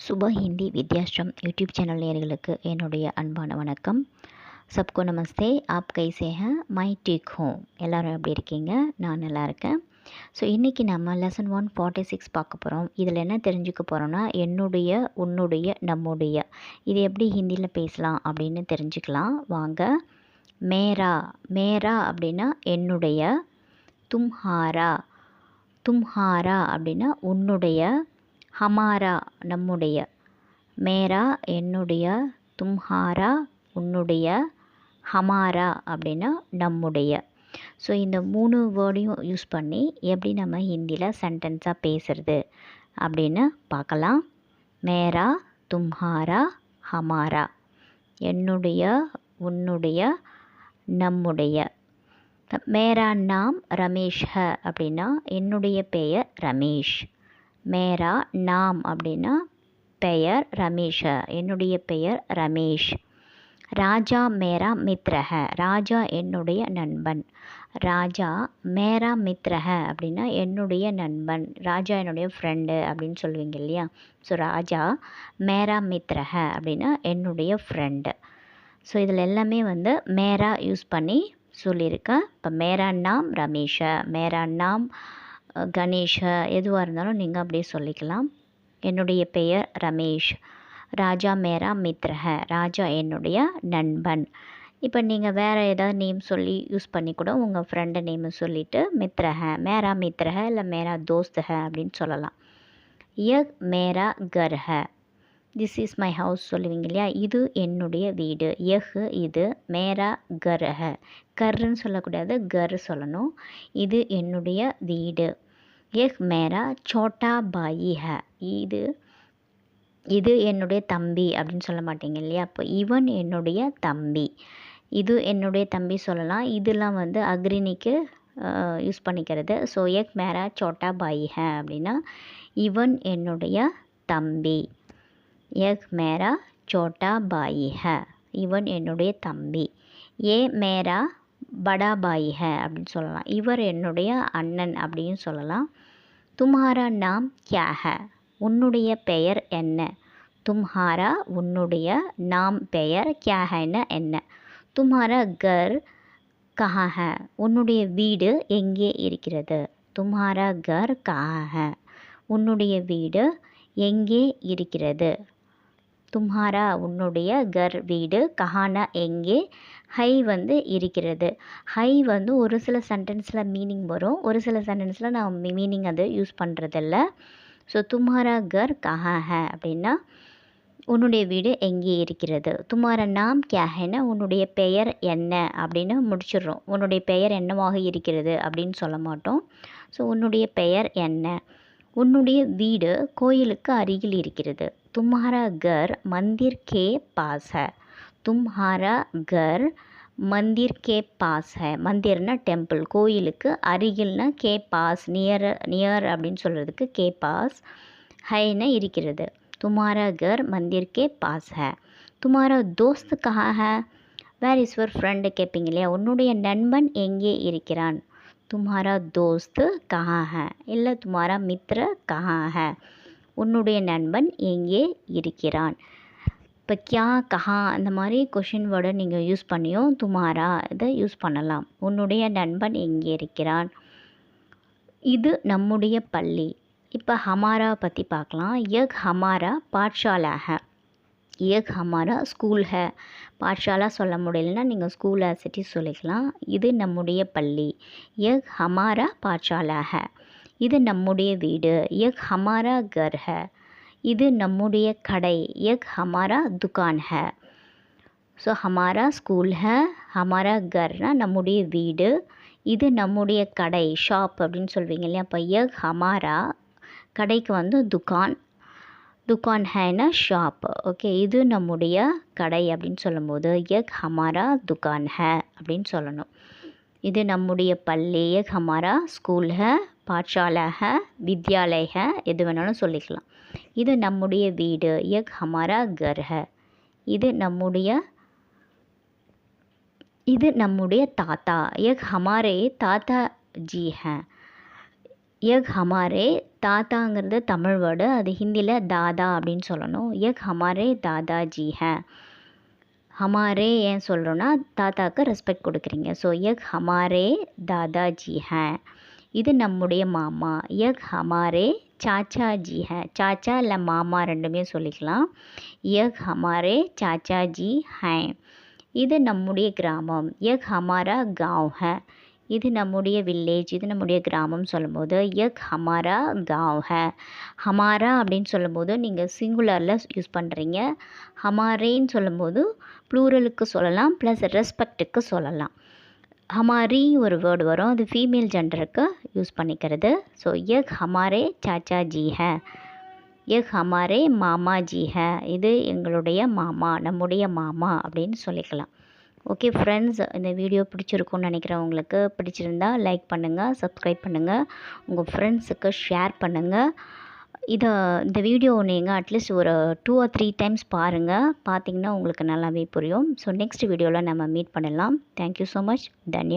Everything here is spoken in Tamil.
சுபா ஹிந்தி வித்யாஸ்ரம் யூடியூப் சேனல் நேர்களுக்கு என்னுடைய அன்பான வணக்கம். சப்கோ நமஸ்தே ஆப் கைசே ஹே மை டீக் ஹோம். எல்லோரும் எப்படி இருக்கீங்க? நான் நல்லா இருக்கேன். ஸோ இன்றைக்கி நம்ம லெசன் ஒன் ஃபார்ட்டி சிக்ஸ் பார்க்க போகிறோம் இதில் என்ன தெரிஞ்சுக்க போகிறோன்னா என்னுடைய உன்னுடைய நம்முடைய. இது எப்படி ஹிந்தியில் பேசலாம் அப்படின்னு தெரிஞ்சுக்கலாம். வாங்க. மேரா மேரா அப்படின்னா என்னுடைய தும்ஹாரா. தும்ஹாரா அப்படின்னா உன்னுடைய ஹமாரா நம்முடைய மேரா என்னுடைய தும்ஹாரா உன்னுடைய ஹமாரா அப்படின்னா நம்முடைய. ஸோ இந்த மூணு வேர்டையும் யூஸ் பண்ணி எப்படி நம்ம ஹிந்தியில் சென்டென்ஸாக பேசுறது அப்படின்னு பார்க்கலாம். மேரா தும்ஹாரா ஹமாரா. என்னுடைய உன்னுடைய நம்முடைய. மேரா நாம் ரமேஷ் ஹ அப்படின்னா என்னுடைய பெயர் ரமேஷ். மேரா நாம் அப்படின்னா பெயர் ரமேஷ. என்னுடைய பெயர் ரமேஷ். ராஜா மேரா மித்ரஹ. ராஜா என்னுடைய நண்பன். ராஜா மேரா மித்ரஹ அப்படின்னா என்னுடைய நண்பன். ராஜா என்னுடைய ஃப்ரெண்டு அப்படின்னு சொல்லுவீங்க இல்லையா? ஸோ ராஜா மேரா மித்ரஹ அப்படின்னா என்னுடைய ஃப்ரெண்டு ஸோ இதில் எல்லாமே வந்து மேரா யூஸ் பண்ணி சொல்லியிருக்கேன். இப்போ மேரா நாம் ரமேஷ. மேரா நாம் கணேஷ எதுவாக இருந்தாலும் நீங்கள் அப்படியே சொல்லிக்கலாம். என்னுடைய பெயர் ரமேஷ். ராஜா மேரா மித்ரஹ. ராஜா என்னுடைய நண்பன். இப்போ நீங்கள் வேறு ஏதாவது நேம் சொல்லி யூஸ் பண்ணி கூட உங்கள் ஃப்ரெண்டு நேமு சொல்லிவிட்டு மித்ரஹ மேரா மித்ரஹ இல்லை மேரா தோஸ்தஹ அப்படின்னு சொல்லலாம். யக் மேரா கர்ஹ. திஸ் இஸ் மை ஹவுஸ் சொல்லுவீங்க இல்லையா? இது என்னுடைய வீடு. எஹ் இது மேரா கர்ஹ. கர்ன்னு சொல்லக்கூடாது கர் சொல்லணும். இது என்னுடைய வீடு. எஹ் மேரா சோட்டா பாயி ஹ. இது இது என்னுடைய தம்பி அப்படின்னு சொல்ல மாட்டீங்க இல்லையா? அப்போ இவன் என்னுடைய தம்பி. இது என்னுடைய தம்பி சொல்லலாம். இதெல்லாம் வந்து அக்ரினிக்கு யூஸ் பண்ணிக்கிறது. ஸோ எக் மேரா சோட்டா பாயி ஹ அப்படின்னா இவன் என்னுடைய தம்பி. எக் மேரா சோட்டா பாயி ஹ. இவன் என்னுடைய தம்பி. ஏ மேரா படா பாயி ஹ அப்படின்னு சொல்லலாம். இவர் என்னுடைய அண்ணன் அப்படின்னு சொல்லலாம். தும்ஹாரா நாம் கியா ஹ உன்னுடைய பெயர் என்ன? தும்ஹாரா உன்னுடைய நாம் பெயர் கியா ஹைன்னா என்ன? தும்ஹாரா கர் கஹா ஹ உன்னுடைய வீடு எங்கே இருக்கிறது? தும்ஹாரா கர் கஹா ஹ உன்னுடைய வீடு எங்கே இருக்கிறது? தும்ஹாரா உன்னுடைய கர் வீடு. கஹானா எங்கே? ஹை வந்து இருக்கிறது. ஹை வந்து ஒரு சில சென்டென்ஸில் மீனிங் வரும். ஒரு சில சென்டென்ஸில் நான் மீனிங் அது யூஸ் பண்ணுறதில்ல ஸோ தும்ஹாரா கர் கஹா ஹ அப்படின்னா உன்னுடைய வீடு எங்கே இருக்கிறது? துமாரா நாம் கேஹென உன்னுடைய பெயர் என்ன? அப்படின்னு முடிச்சிடுறோம். உன்னுடைய பெயர் என்னவாக இருக்கிறது அப்படின்னு சொல்ல மாட்டோம். ஸோ உன்னுடைய பெயர் என்ன? உன்னுடைய வீடு கோயிலுக்கு அருகில் இருக்கிறது. தும்ஹாரா கர் மந்திர் கே பாஸ் ஹ தும்ஹாரா கர் மந்திர் கே பாஸ் ஹே மந்திர்னா டெம்பிள் கோயிலுக்கு அருகில்னா கே பாஸ் நியர் நியர் அப்படின்னு சொல்கிறதுக்கு கே பாஸ் ஹைனா இருக்கிறது. துமாரா கர் மந்திர் கே பாஸ் ஹே துமாரா தோஸ்து கஹா ஹே வேர் இஸ் யுவர் ஃப்ரெண்டு கேட்பீங்க இல்லையா? உன்னுடைய நண்பன் எங்கே இருக்கிறான்? தும்ஹாரா தோஸ்த் கஹா ஹ இல்லை துமாரா மித்ர கஹா ஹ உன்னுடைய நண்பன் எங்கே இருக்கிறான்? இப்போ கியா கஹா அந்த மாதிரி கொஷின் வேர்டை நீங்கள் யூஸ் பண்ணியும் துமாரா இதை யூஸ் பண்ணலாம். உன்னுடைய நண்பன் எங்கே இருக்கிறான்? இது நம்முடைய பள்ளி. இப்போ ஹமாரா பற்றி பார்க்கலாம். யக் ஹமாரா பாட்ஷாலாக. ஹ யக் ஹமாரா ஸ்கூல் ஹ சொல்ல முடியலன்னா நீங்கள் ஸ்கூல் ஆசிட்டி சொல்லிக்கலாம். இது நம்முடைய பள்ளி. யக் ஹமாரா பாட்ஷாலா ஹ இது நம்முடைய வீடு. எக் ஹமாரா கர் ஹ இது நம்முடைய கடை. யக் ஹமாரா துக்கான் ஹ. ஸோ ஹமாரா ஸ்கூல் ஹ ஹமாரா கர்னா நம்முடைய வீடு. இது நம்முடைய கடை. ஷாப் அப்படின்னு சொல்வீங்க இல்லையா? அப்போ எக் ஹமாரா கடைக்கு வந்து துக்கான் துக்கான் ஹேனா ஷாப் ஓகே இது நம்முடைய கடை அப்படின்னு சொல்லும்போது எக் ஹமாரா துக்கான் ஹே அப்படின்னு சொல்லணும். இது நம்முடைய பள்ளி எக் ஹமாரா ஸ்கூல் ஹ பாட்சாலா ஹே வித்யாலய எது வேணாலும் சொல்லிக்கலாம். இது நம்முடைய வீடு எக் ஹமாரா கர்ஹ இது நம்முடைய இது நம்முடைய தாத்தா எக் ஹமாரே தாத்தா ஜி ஹே. எக் ஹமாரே தாத்தாங்கிறது தமிழ் வேர்டு அது ஹிந்தியில் தாதா அப்படின்னு சொல்லணும். எக் ஹமாரே தாதா ஜி ஹே ஹமாரே ஏன் சொல்கிறோன்னா தாத்தாவுக்கு ரெஸ்பெக்ட் கொடுக்குறீங்க. ஸோ எக் ஹமாரே தாதா ஜி ஹே இது நம்முடைய மாமா. எக் ஹமாரே சாச்சா ஜி ஹே சாச்சா இல்லை மாமா ரெண்டுமே சொல்லிக்கலாம். எக் ஹமாரே சாச்சா ஜி ஹே இது நம்முடைய கிராமம். எக் ஹமாரா காவ் ஹே இது நம்முடைய வில்லேஜ் இது நம்முடைய கிராமம் சொல்லும்போது யக் ஹமாரா காவ் ஹே. ஹமாரா அப்படின்னு சொல்லும்போது நீங்கள் சிங்குலரில் யூஸ் பண்ணுறீங்க ஹமாரேன்னு சொல்லும்போது ப்ளூரலுக்கு சொல்லலாம் ப்ளஸ் ரெஸ்பெக்ட்டுக்கு சொல்லலாம். ஹமாரி ஒரு வேர்டு வரும் அது ஃபீமேல் ஜெண்டருக்கு யூஸ் பண்ணிக்கிறது. ஸோ யக் ஹமாரே சாச்சா ஜி ஹே. யக் ஹமாரே மாமா ஜி ஹே. இது எங்களுடைய மாமா நம்முடைய மாமா அப்படின்னு சொல்லிக்கலாம். ஓகே ஃப்ரெண்ட்ஸ் இந்த வீடியோ பிடிச்சிருக்கும்னு நினைக்கிறவங்களுக்கு பிடிச்சிருந்தா லைக் பண்ணுங்கள் சப்ஸ்கிரைப் பண்ணுங்கள் உங்கள் ஃப்ரெண்ட்ஸுக்கு ஷேர் பண்ணுங்கள் இதை இந்த வீடியோ நீங்கள் அட்லீஸ்ட் ஒரு டூ ஆர் த்ரீ டைம்ஸ் பாருங்கள் பார்த்தீங்கன்னா உங்களுக்கு நல்லாவே புரியும். ஸோ நெக்ஸ்ட் வீடியோவில் நம்ம மீட் பண்ணலாம். Thank you so much Dhanya